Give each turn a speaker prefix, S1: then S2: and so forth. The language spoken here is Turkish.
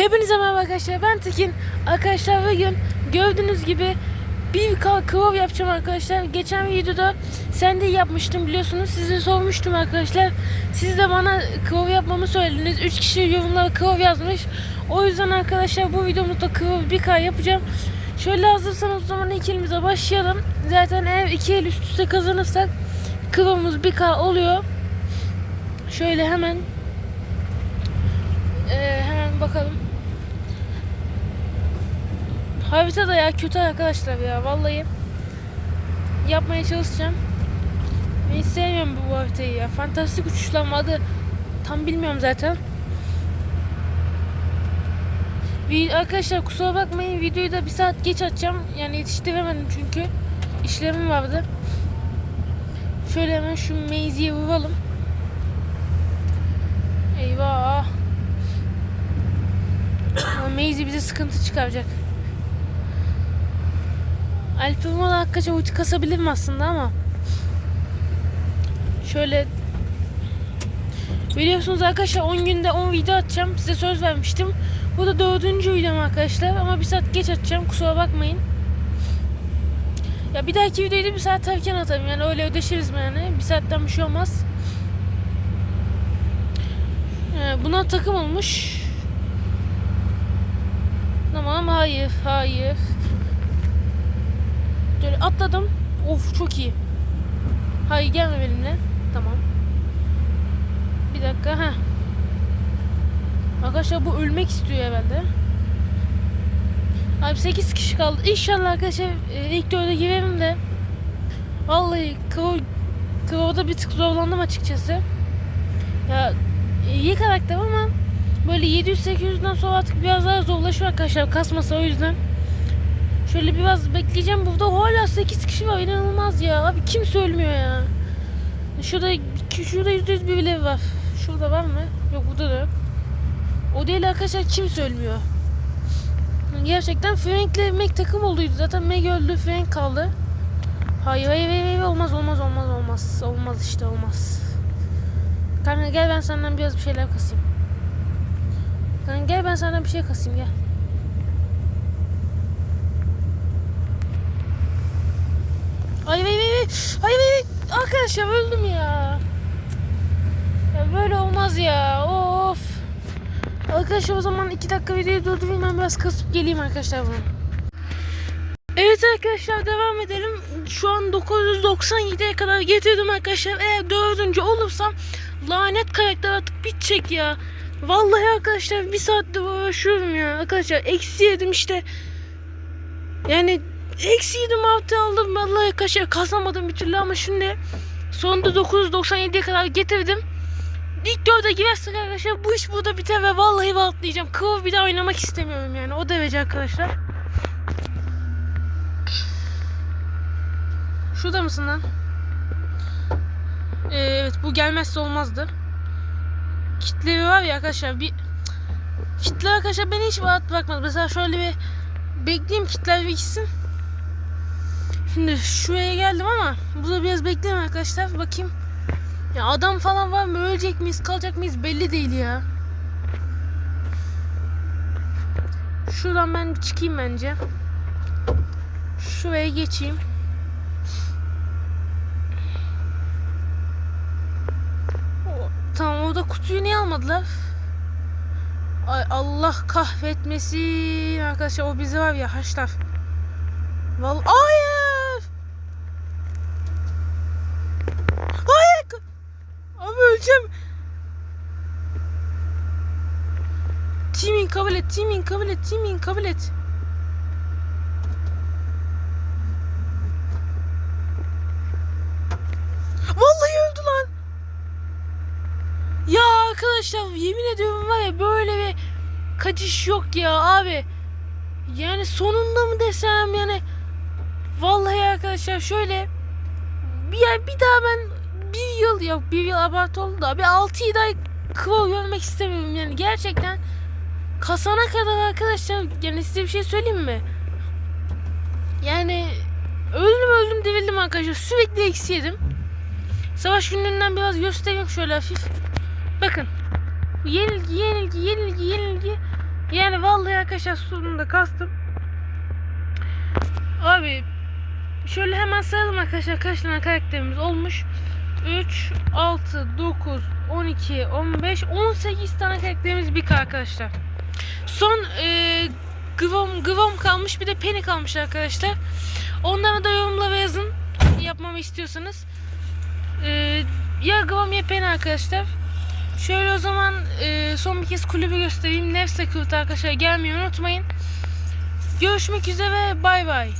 S1: Hepinize merhaba arkadaşlar. Ben Tekin. Arkadaşlar bugün gördüğünüz gibi bir kıvav yapacağım arkadaşlar. Geçen videoda sen de yapmıştım biliyorsunuz. Size sormuştum arkadaşlar. Siz de bana kıvav yapmamı söylediniz. 3 kişi yorumlara kıvav yazmış. O yüzden arkadaşlar bu videomuzda kıvav bir k yapacağım. Şöyle hazırsanız o zaman ilk başlayalım. Zaten eğer iki el üst üste kazanırsak kıvamız bir k oluyor. Şöyle hemen ee, hemen bakalım. Harita da ya kötü arkadaşlar ya vallahi. Yapmaya çalışacağım. Ben sevmiyorum bu haritayı ya. Fantastik uçuşlanma adı tam bilmiyorum zaten. Arkadaşlar kusura bakmayın videoyu da bir saat geç açacağım. Yani yetiştiremedim çünkü. işlemim vardı. Şöyle hemen şu Maze'ye vuralım. Eyvah. Maisie bize sıkıntı çıkaracak. Alp'in bana hakikaten ulti kasabilirim aslında ama. Şöyle Biliyorsunuz arkadaşlar 10 günde 10 video atacağım. Size söz vermiştim. Bu da dördüncü videom arkadaşlar. Ama bir saat geç atacağım. Kusura bakmayın. Ya bir dahaki videoyu da bir saat erken atarım. Yani öyle ödeşiriz yani. Bir saatten bir şey olmaz. Ee, buna takım olmuş. Tamam hayır hayır. Atladım. Of çok iyi. Hayır gelme benimle. Tamam. Bir dakika ha. Arkadaşlar bu ölmek istiyor herhalde. Abi 8 kişi kaldı. İnşallah arkadaşlar e, ilk dörde girerim de. Vallahi Kıvo, Kıvo'da bir tık zorlandım açıkçası. Ya iyi karakter ama böyle 700-800'den sonra artık biraz daha zorlaşıyor arkadaşlar kasması o yüzden. Şöyle biraz bekleyeceğim burada hala 8 kişi var inanılmaz ya abi kimse ölmüyor ya. Şurada şurada %100 birileri var. Şurada var mı? Yok burada da yok. O değil arkadaşlar kimse ölmüyor. Gerçekten Frank'le Meg takım olduydu. Zaten Meg öldü Frank kaldı. Hayır hayır hayır, hayır olmaz olmaz olmaz olmaz. Olmaz işte olmaz. Kanka gel ben senden biraz bir şeyler kasayım. Kanka gel ben senden bir şey kasayım gel. Ay ay ay ay ay ay arkadaşlar öldüm ya. Ya böyle olmaz ya of. Arkadaşlar o zaman iki dakika videoyu durdurayım ben biraz kasıp geleyim arkadaşlar bunu. Evet arkadaşlar devam edelim. Şu an 997'ye kadar getirdim arkadaşlar. Eğer dördüncü olursam lanet karakter artık bitecek ya. Vallahi arkadaşlar bir saatte uğraşıyorum ya. Arkadaşlar eksi yedim işte. Yani eksi yedim artı aldım. Vallahi arkadaşlar kazanmadım bir türlü ama şimdi sonunda 997'ye kadar getirdim. İlk dörde girersek arkadaşlar bu iş burada biter ve vallahi rahatlayacağım. Kıvır bir daha oynamak istemiyorum yani o derece arkadaşlar. Şurada mısın lan? Ee, evet bu gelmezse olmazdı. Kitleri var ya arkadaşlar bir kitler arkadaşlar beni hiç rahat bırakmadı. Mesela şöyle bir bekleyeyim kitler bir gitsin. Şimdi şuraya geldim ama burada biraz bekleyeyim arkadaşlar. Bakayım. Ya adam falan var mı? Ölecek miyiz? Kalacak mıyız? Belli değil ya. Şuradan ben çıkayım bence. Şuraya geçeyim. Tamam orada kutuyu niye almadılar? Ay Allah kahretmesin arkadaşlar o bizi var ya haşlar. Vallahi hayır. Hayır. Abi öleceğim. Timin kabul et, timin kabul et, timin kabul et. Vallahi öldü lan. Ya arkadaşlar yemin ediyorum var ya böyle bir kaçış yok ya abi. Yani sonunda mı desem yani vallahi arkadaşlar şöyle bir bir daha ben bir yıl yok bir yıl abartı oldu da bir 6-7 ay kıva görmek istemiyorum yani gerçekten kasana kadar arkadaşlar yani size bir şey söyleyeyim mi? Yani öldüm öldüm devirdim arkadaşlar sürekli eksi yedim. Savaş günlerinden biraz göstereyim şöyle hafif. Bakın. Yenilgi, yenilgi, yenilgi, yenilgi. Yani vallahi arkadaşlar sonunda kastım. Abi şöyle hemen sayalım arkadaşlar kaç tane karakterimiz olmuş. 3, 6, 9, 12, 15, 18 tane karakterimiz bir arkadaşlar. Son e, Grom, Grom kalmış bir de Penny kalmış arkadaşlar. Onları da yorumlara yazın yapmamı istiyorsanız. E, ya Grom ya Penny arkadaşlar. Şöyle o zaman e, son bir kez kulübü göstereyim. Nefse Kurt arkadaşlar gelmeyi unutmayın. Görüşmek üzere bay bay.